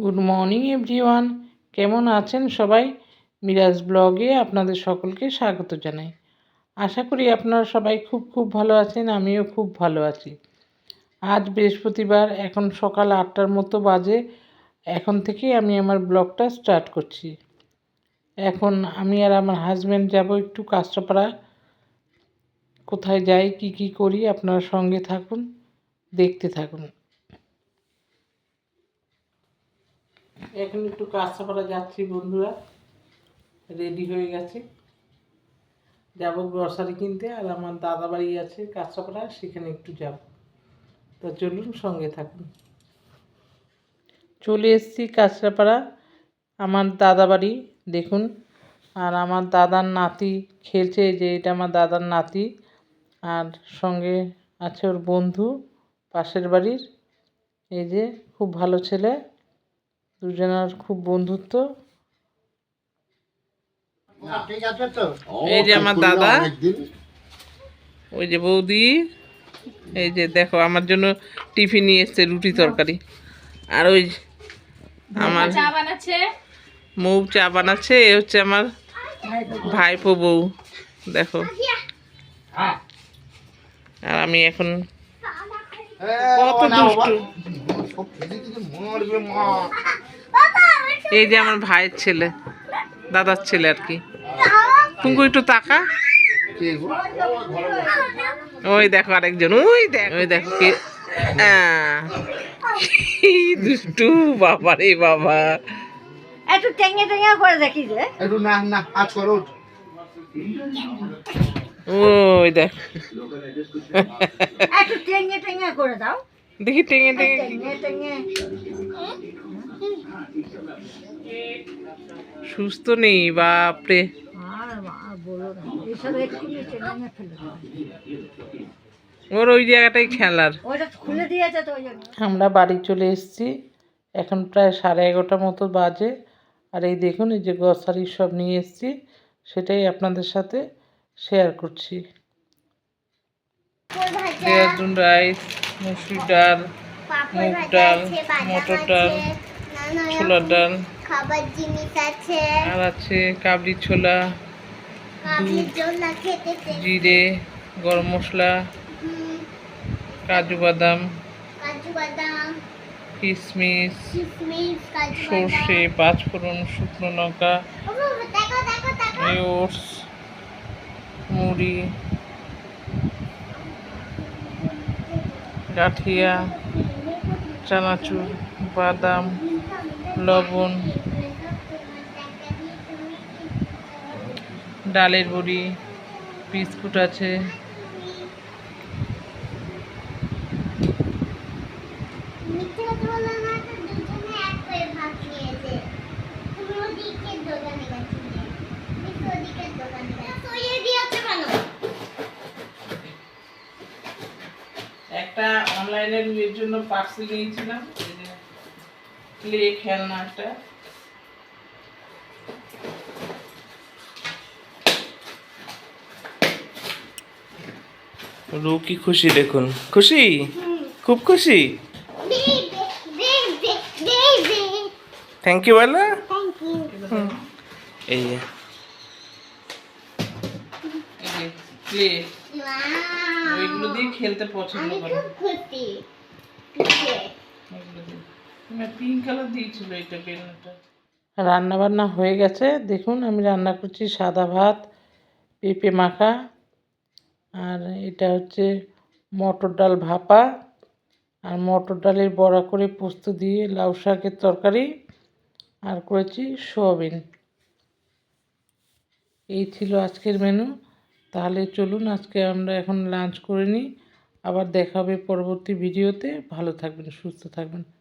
Good morning everyone কেমন আছেন সবাই? মিরাজ ব্লগে আপনাদের সকলকে স্বাগত জানাই। আশা করি আপনারা সবাই খুব খুব ভালো আছেন, আমিও খুব ভালো আছি। আজ বৃহস্পতিবার, এখন সকাল আটটার মতো বাজে। এখন থেকেই আমি আমার ব্লগটা স্টার্ট করছি। এখন আমি আর আমার হাজব্যান্ড যাব একটু কাঁচরাপাড়া। কোথায় যাই, কি কি করি, আপনারা সঙ্গে থাকুন, দেখতে থাকুন। এখন একটু কাঁচরাপাড়া যাচ্ছি বন্ধুরা। রেডি হয়ে গেছে। যাব গ্রসারি কিনতে আর আমার দাদা বাড়ি আছে কাঁচরাপাড়া সেখানে একটু যাব। তো চলুন সঙ্গে থাকুন। চলে এসেছি কাঁচরাপাড়া আমার দাদা বাড়ি দেখুন। আর আমার দাদার নাতি খেলছে যে এটা আমার দাদার নাতি। আর সঙ্গে আছে ওর বন্ধু, পাশের বাড়ির। এই যে খুব ভালো ছেলে। দুজনের খুব বন্ধুত্ব। এই যে আমার দাদা। ওই যে বৌদি। এই যে দেখো আমার জন্য টিফিন নিয়ে এসছে রুটি তরকারি। আর ওই আমার মৌ চা বানাচ্ছে এ হচ্ছে আমার ভাইপো বউ। দেখো। আর আমি এখন কত দুষ্টু। এই যে আমার ভাইয়ের ছেলে দাদার ছেলে আর কি। তুমি একটু তাকা। ওই দেখো আরেকজন ওই দেখ। ওই দেখো কে কি দুষ্টু বাবা রে বাবা। একটু টেঙে টেঙে করে দেখি যে। একটু না না আজ করো ওই দেখ। একটু টেঙে টেঙে করে দাও। দেখি টেঙে টেঙে কি- টেঙে টেঙে সুস্থ নেই বাপরে। ওর ওই জায়গাটাই খেলার। আমরা বাড়ি চলে এসেছি এখন প্রায় সাড়ে এগারোটার মতো বাজে। আর এই দেখুন এই যে গ্রসারি সব নিয়ে এসেছি সেটাই আপনাদের সাথে শেয়ার করছি। রাইস মুসুর ডাল মুগ ডাল মটর ডাল। ছোলার ডাল। খাবার জিনিস আছে। আর আছে কাবলি ছোলা জিরে গরম মশলা কাজু বাদাম কাজু বাদাম। কিশমিশ সর্ষে পাঁচফোড়ন শুকনো লঙ্কা ও দেখো দেখো দেখো। ওটস মুড়ি গাঠিয়া চানাচুর বাদাম। লবণ ডালের বড়ি বিস্কুট আছে। একটা অনলাইনের জন্য পার্সেল নিয়েছিলাম। ক্লে খেলনা একটা রু কি খুশি দেখুন। খুশি? খুব খুশি? থ্যাংক ইউ বলো। এই ক্লে ওইগুলো দিয়ে খেলতে পছন্দ করে। খুব খুশি। খুশি বেলুনটা। রান্না বান্না হয়ে গেছে। দেখুন, আমি রান্না করছি সাদা ভাত, পেঁপে মাখা, আর এটা হচ্ছে মটর ডাল ভাপা, আর মটর ডালের বড়া করে পোস্ত দিয়ে লাউ শাকের তরকারি, আর করেছি সোয়াবিন। এই ছিল আজকের মেনু। তাহলে চলুন, আজকে আমরা এখন লাঞ্চ করে নিই। আবার দেখা হবে পরবর্তী ভিডিওতে। ভালো থাকবেন, সুস্থ থাকবেন।